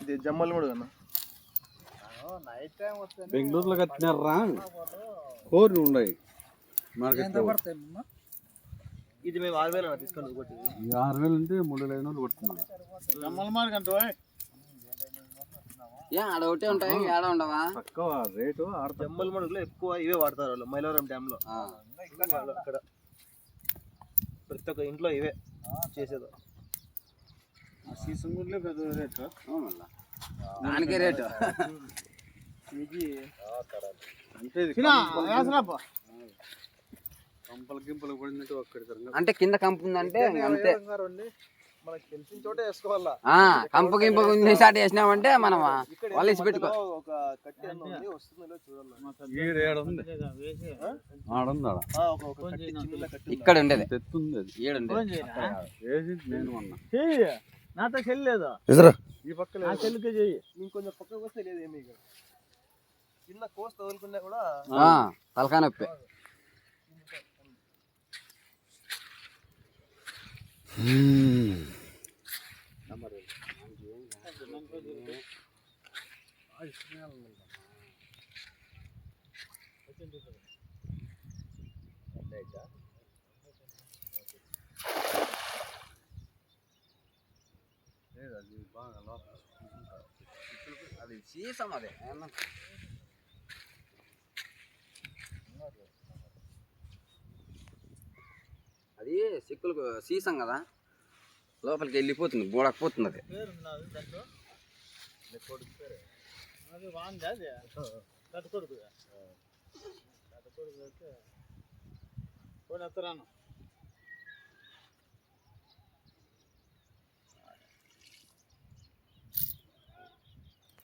ఇది జమ్మల్ కన్నా బెంగళూరులో కట్టినారా కోరి ఉన్నాయి. మార్కెట్ ఇది మేము ఆరు వేలు తీసుకొని ఆరు వేలు అంటే మూడు వేల ఐదు వందలు జమ్మల్ ఆడ ఒకటే ఉంటాయి? ఏడ ఉండవా? తక్కువ రేటు ఆరు జమ్మల్ మడుగులో ఎక్కువ ఇవే వాడతారు వాళ్ళు మైలవరం డ్యామ్లో. అక్కడ. ప్రతి ఒక్క ఇంట్లో ఇవే చేసేది. సీజన్ కూడా పెద్ద రేటు. దానికే రేటు. కంపలు- కంపలు గింపలు పడినట్టు ఒక్కడి అంటే కింద కంపు ఉందంటే అంతే. మనకు తెలిసిన చోటే వేసుకోవాలా? కంపు గింపు ఉంది సాటి వేసినామంటే మనం వాళ్ళు పెట్టుకో. ఒక కట్టి ఉంది వస్తుందో చూడాలి? ఏడ. ఇక్కడ ఉండేది. ఏడుండేది వేసి నేను అన్నా నాతో చెల్లేదు ఈ పక్క ఆ చెల్లికే చెయ్యి. ఇంకొంచెం పక్కకు వస్తే లేదు ఏమీ ఇక. చిన్న కోస్ తగులుకున్నా కూడా ఆ, తలకాయ నొప్పి. అది బాగా లోపల. అది సీసం అదే. అది సిక్కులకు సీసం కదా. లోపలికి వెళ్ళిపోతుంది గోడకపోతుంది అది. అది వాంది అది. కట్టుకొడుకు కట్టుకొడుకు అయితే ఎత్తరాను